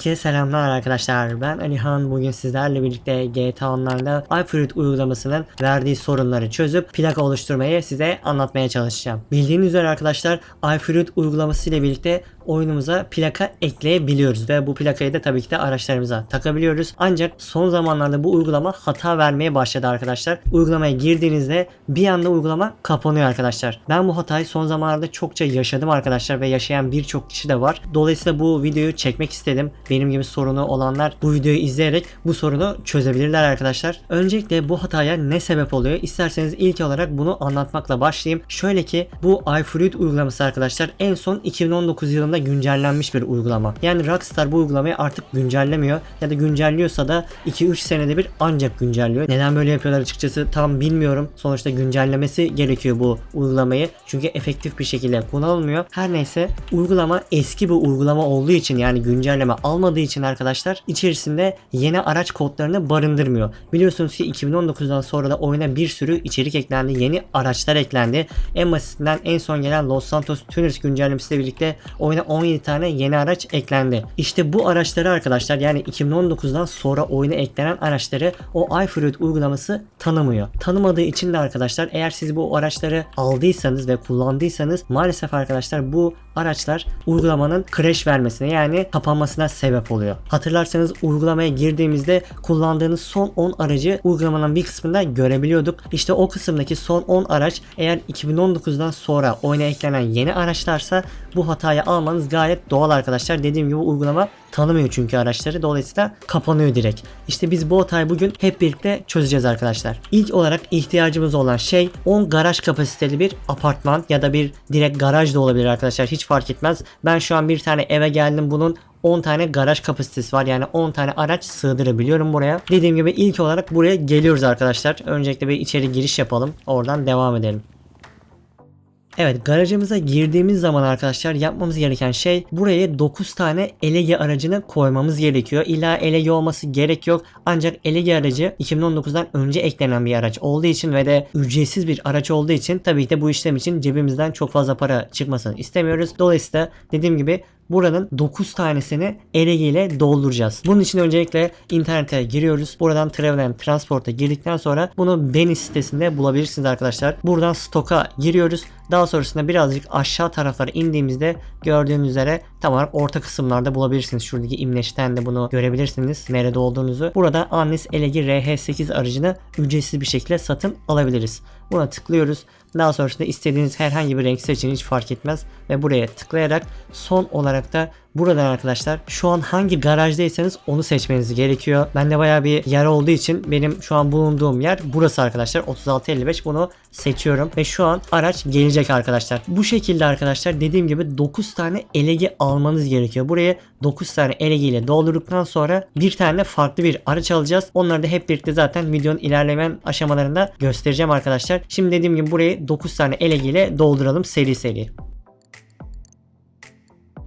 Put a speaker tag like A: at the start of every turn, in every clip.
A: Herkese selamlar arkadaşlar. Ben Alihan. Bugün sizlerle birlikte GTA Online'da iFruit uygulamasının verdiği sorunları çözüp plaka oluşturmayı size anlatmaya çalışacağım. Bildiğiniz üzere arkadaşlar iFruit uygulaması ile birlikte oyunumuza plaka ekleyebiliyoruz ve bu plakayı da tabii ki de araçlarımıza takabiliyoruz. Ancak son zamanlarda bu uygulama hata vermeye başladı arkadaşlar. Uygulamaya girdiğinizde bir anda uygulama kapanıyor arkadaşlar. Ben bu hatayı son zamanlarda çokça yaşadım arkadaşlar ve yaşayan birçok kişi de var. Dolayısıyla bu videoyu çekmek istedim. Benim gibi sorunu olanlar bu videoyu izleyerek bu sorunu çözebilirler arkadaşlar. Öncelikle bu hataya ne sebep oluyor? İsterseniz ilk olarak bunu anlatmakla başlayayım. Şöyle ki bu iFruit uygulaması arkadaşlar en son 2019 yılında güncellenmiş bir uygulama. Yani Rockstar bu uygulamayı artık güncellemiyor ya da güncelliyorsa da 2-3 senede bir ancak güncelliyor. Neden böyle yapıyorlar açıkçası tam bilmiyorum. Sonuçta güncellemesi gerekiyor bu uygulamayı. Çünkü efektif bir şekilde kullanılmıyor. Her neyse uygulama eski bir uygulama olduğu için yani güncelleme almadığı için arkadaşlar içerisinde yeni araç kodlarını barındırmıyor. Biliyorsunuz ki 2019'dan sonra da oyuna bir sürü içerik eklendi. Yeni araçlar eklendi. En basitinden en son gelen Los Santos Tuners güncellemesiyle birlikte oyuna 17 tane yeni araç eklendi. İşte bu araçları arkadaşlar yani 2019'dan sonra oyuna eklenen araçları o iFruit uygulaması tanımıyor. Tanımadığı için de arkadaşlar eğer siz bu araçları aldıysanız ve kullandıysanız maalesef arkadaşlar bu araçlar uygulamanın crash vermesine yani kapanmasına sebep oluyor. Hatırlarsanız uygulamaya girdiğimizde kullandığınız son 10 aracı uygulamanın bir kısmında görebiliyorduk. İşte o kısımdaki son 10 araç eğer 2019'dan sonra oyuna eklenen yeni araçlarsa bu hatayı almanız gayet doğal arkadaşlar. Dediğim gibi uygulama tanımıyor çünkü araçları. Dolayısıyla kapanıyor direkt. İşte biz bu hatayı bugün hep birlikte çözeceğiz arkadaşlar. İlk olarak ihtiyacımız olan şey 10 garaj kapasiteli bir apartman ya da bir direkt garaj da olabilir arkadaşlar. Hiç fark etmez. Ben şu an bir tane eve geldim bunun 10 tane garaj kapasitesi var. Yani 10 tane araç sığdırabiliyorum buraya. Dediğim gibi ilk olarak buraya geliyoruz arkadaşlar. Öncelikle bir içeri giriş yapalım. Oradan devam edelim. Evet garajımıza girdiğimiz zaman arkadaşlar yapmamız gereken şey buraya 9 tane elege aracını koymamız gerekiyor. İlla elege olması gerek yok. Ancak elege aracı 2019'dan önce eklenen bir araç olduğu için ve de ücretsiz bir araç olduğu için tabii ki de bu işlem için cebimizden çok fazla para çıkmasını istemiyoruz. Dolayısıyla dediğim gibi buranın 9 tanesini elege ile dolduracağız. Bunun için öncelikle internete giriyoruz. Buradan Travel and Transport'a girdikten sonra bunu Beni sitesinde bulabilirsiniz arkadaşlar. Buradan stoka giriyoruz. Daha sonrasında birazcık aşağı taraflara indiğimizde gördüğünüz üzere tam olarak orta kısımlarda bulabilirsiniz. Şuradaki imleçten de bunu görebilirsiniz nerede olduğunuzu. Burada Annis Elegi RH8 aracını ücretsiz bir şekilde satın alabiliriz. Buna tıklıyoruz. Daha sonrasında istediğiniz herhangi bir renk seçin hiç fark etmez. Ve buraya tıklayarak son olarak da buradan arkadaşlar şu an hangi garajdaysanız onu seçmeniz gerekiyor. Bende baya bir yer olduğu için benim şu an bulunduğum yer burası arkadaşlar. 3655 bunu seçiyorum. Ve şu an araç gelecek arkadaşlar. Bu şekilde arkadaşlar dediğim gibi 9 tane elegi almanız gerekiyor. Buraya 9 tane elegi ile doldurduktan sonra bir tane farklı bir araç alacağız. Onları da hep birlikte zaten videonun ilerleyen aşamalarında göstereceğim arkadaşlar. Şimdi dediğim gibi burayı 9 tane elegi ile dolduralım seri seri.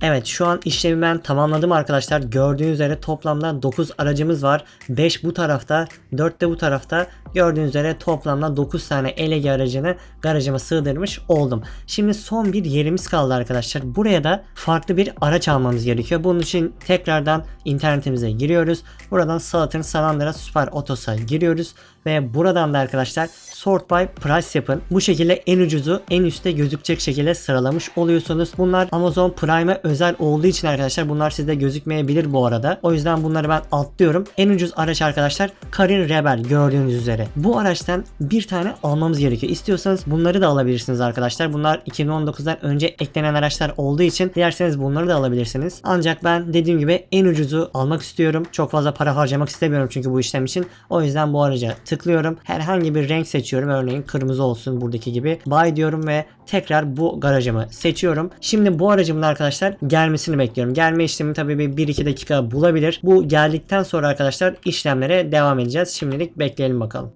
A: Evet şu an işlemi ben tamamladım arkadaşlar. Gördüğünüz üzere toplamda 9 aracımız var. 5 bu tarafta 4 de bu tarafta. Gördüğünüz üzere toplamda 9 tane elegi aracını garajıma sığdırmış oldum. Şimdi son bir yerimiz kaldı arkadaşlar. Buraya da farklı bir araç almamız gerekiyor. Bunun için tekrardan internetimize giriyoruz. Buradan Salatın San Andreas Super Otos'a giriyoruz. Ve buradan da arkadaşlar sort by price yapın. Bu şekilde en ucuzu en üstte gözükecek şekilde sıralamış oluyorsunuz. Bunlar Amazon Prime'e özel olduğu için arkadaşlar bunlar sizde gözükmeyebilir bu arada. O yüzden bunları ben atlıyorum. En ucuz araç arkadaşlar Karin Rebel gördüğünüz üzere. Bu araçtan bir tane almamız gerekiyor. İstiyorsanız bunları da alabilirsiniz arkadaşlar. Bunlar 2019'dan önce eklenen araçlar olduğu için dilerseniz bunları da alabilirsiniz. Ancak ben dediğim gibi en ucuzu almak istiyorum. Çok fazla para harcamak istemiyorum çünkü bu işlem için. O yüzden bu araca tıklıyorum. Herhangi bir renk seçiyorum. Örneğin kırmızı olsun buradaki gibi. Buy diyorum ve tekrar bu garajımı seçiyorum. Şimdi bu aracımın arkadaşlar gelmesini bekliyorum. Gelme işlemi tabii bir 1-2 dakika bulabilir. Bu geldikten sonra arkadaşlar işlemlere devam edeceğiz. Şimdilik bekleyelim bakalım.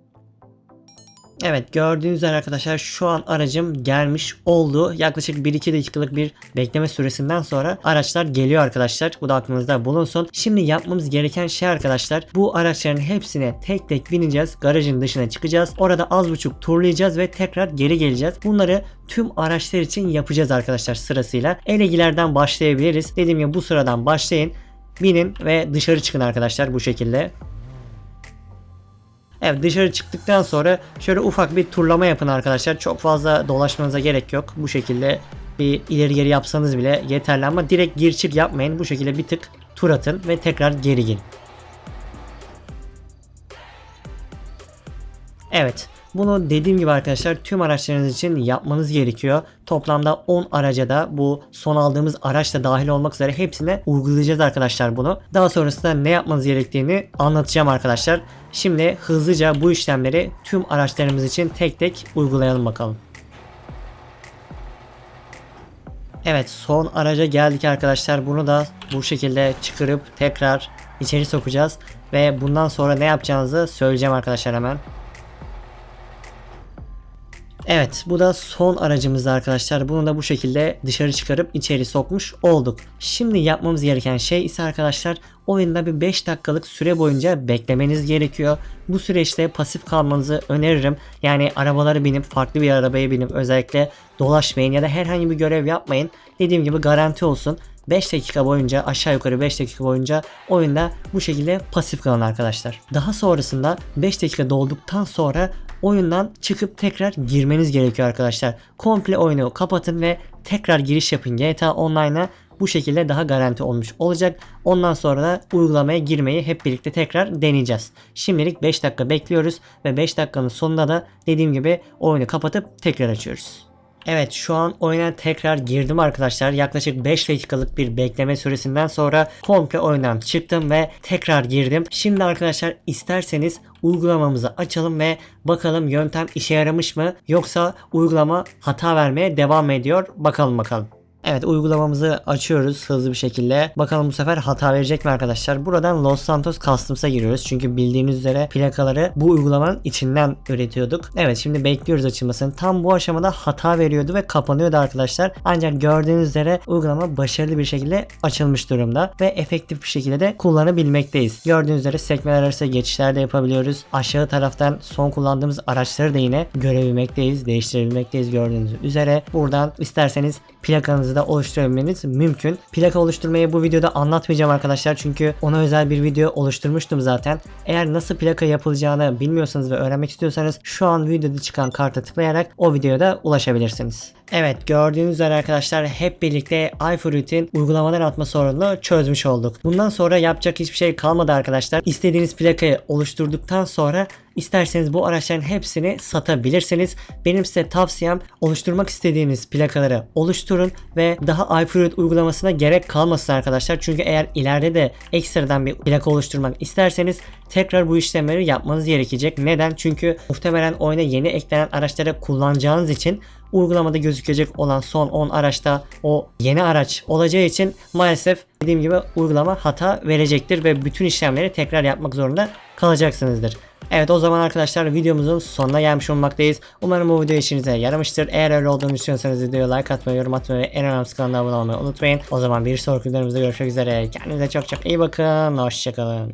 A: Evet gördüğünüz üzere arkadaşlar şu an aracım gelmiş oldu. Yaklaşık 1-2 dakikalık bir bekleme süresinden sonra araçlar geliyor arkadaşlar. Bu da aklınızda bulunsun. Şimdi yapmamız gereken şey arkadaşlar bu araçların hepsine tek tek bineceğiz. Garajın dışına çıkacağız. Orada az buçuk turlayacağız ve tekrar geri geleceğiz. Bunları tüm araçlar için yapacağız arkadaşlar sırasıyla. Elegilerden başlayabiliriz. Dediğim gibi bu sıradan başlayın. binin ve dışarı çıkın arkadaşlar bu şekilde. Evet dışarı çıktıktan sonra şöyle ufak bir turlama yapın arkadaşlar. Çok fazla dolaşmanıza gerek yok. Bu şekilde bir ileri geri yapsanız bile yeterli ama direkt gir çık yapmayın. Bu şekilde bir tık tur atın ve tekrar geri gelin. Evet. Bunu dediğim gibi arkadaşlar tüm araçlarınız için yapmanız gerekiyor. Toplamda 10 araca da bu son aldığımız araç da dahil olmak üzere hepsine uygulayacağız arkadaşlar bunu. Daha sonrasında ne yapmanız gerektiğini anlatacağım arkadaşlar. Şimdi hızlıca bu işlemleri tüm araçlarımız için tek tek uygulayalım bakalım. Evet son araca geldik arkadaşlar. Bunu da bu şekilde çıkarıp tekrar içeri sokacağız. Ve bundan sonra ne yapacağınızı söyleyeceğim arkadaşlar hemen. Evet bu da son aracımızdı arkadaşlar. Bunu da bu şekilde dışarı çıkarıp içeri sokmuş olduk. Şimdi yapmamız gereken şey ise arkadaşlar oyunda bir 5 dakikalık süre boyunca beklemeniz gerekiyor. Bu süreçte pasif kalmanızı öneririm. Yani arabaları binip farklı bir arabaya binip özellikle dolaşmayın ya da herhangi bir görev yapmayın. Dediğim gibi garanti olsun. 5 dakika boyunca aşağı yukarı 5 dakika boyunca oyunda bu şekilde pasif kalın arkadaşlar. Daha sonrasında 5 dakika dolduktan sonra oyundan çıkıp tekrar girmeniz gerekiyor arkadaşlar. Komple oyunu kapatın ve tekrar giriş yapın GTA Online'a bu şekilde daha garanti olmuş olacak. Ondan sonra da uygulamaya girmeyi hep birlikte tekrar deneyeceğiz. Şimdilik 5 dakika bekliyoruz ve 5 dakikanın sonunda da dediğim gibi oyunu kapatıp tekrar açıyoruz. Evet şu an oyuna tekrar girdim arkadaşlar. Yaklaşık 5 dakikalık bir bekleme süresinden sonra komple oyundan çıktım ve tekrar girdim. Şimdi arkadaşlar isterseniz uygulamamızı açalım ve bakalım yöntem işe yaramış mı yoksa uygulama hata vermeye devam ediyor. Bakalım bakalım. Evet uygulamamızı açıyoruz hızlı bir şekilde. Bakalım bu sefer hata verecek mi arkadaşlar? Buradan Los Santos Customs'a giriyoruz. Çünkü bildiğiniz üzere plakaları bu uygulamanın içinden üretiyorduk. Evet şimdi bekliyoruz açılmasını. Tam bu aşamada hata veriyordu ve kapanıyordu arkadaşlar. Ancak gördüğünüz üzere uygulama başarılı bir şekilde açılmış durumda ve efektif bir şekilde de kullanabilmekteyiz. Gördüğünüz üzere sekmeler arası geçişler de yapabiliyoruz. Aşağı taraftan son kullandığımız araçları da yine görebilmekteyiz, değiştirebilmekteyiz gördüğünüz üzere. Buradan isterseniz plakanızı da oluşturabilmeniz mümkün. Plaka oluşturmayı bu videoda anlatmayacağım arkadaşlar çünkü ona özel bir video oluşturmuştum zaten. Eğer nasıl plaka yapılacağını bilmiyorsanız ve öğrenmek istiyorsanız şu an videoda çıkan karta tıklayarak o videoda ulaşabilirsiniz. Evet gördüğünüz üzere arkadaşlar hep birlikte iFruit'in uygulamalar atma sorununu çözmüş olduk. Bundan sonra yapacak hiçbir şey kalmadı arkadaşlar. İstediğiniz plakayı oluşturduktan sonra isterseniz bu araçların hepsini satabilirsiniz. Benim size tavsiyem oluşturmak istediğiniz plakaları oluşturun ve daha iFruit uygulamasına gerek kalmasın arkadaşlar. Çünkü eğer ileride de ekstradan bir plaka oluşturmak isterseniz tekrar bu işlemleri yapmanız gerekecek. Neden? Çünkü muhtemelen oyuna yeni eklenen araçları kullanacağınız için uygulamada gözükecek olan son 10 araçta o yeni araç olacağı için maalesef dediğim gibi uygulama hata verecektir ve bütün işlemleri tekrar yapmak zorunda kalacaksınızdır. Evet o zaman arkadaşlar videomuzun sonuna gelmiş olmaktayız. Umarım bu video işinize yaramıştır. Eğer öyle olduğunu düşünüyorsanız videoya like atmayı, yorum atmayı ve en önemlisi kanala abone olmayı unutmayın. O zaman bir sonraki videomuzda görüşmek üzere. Kendinize çok çok iyi bakın. Hoşçakalın.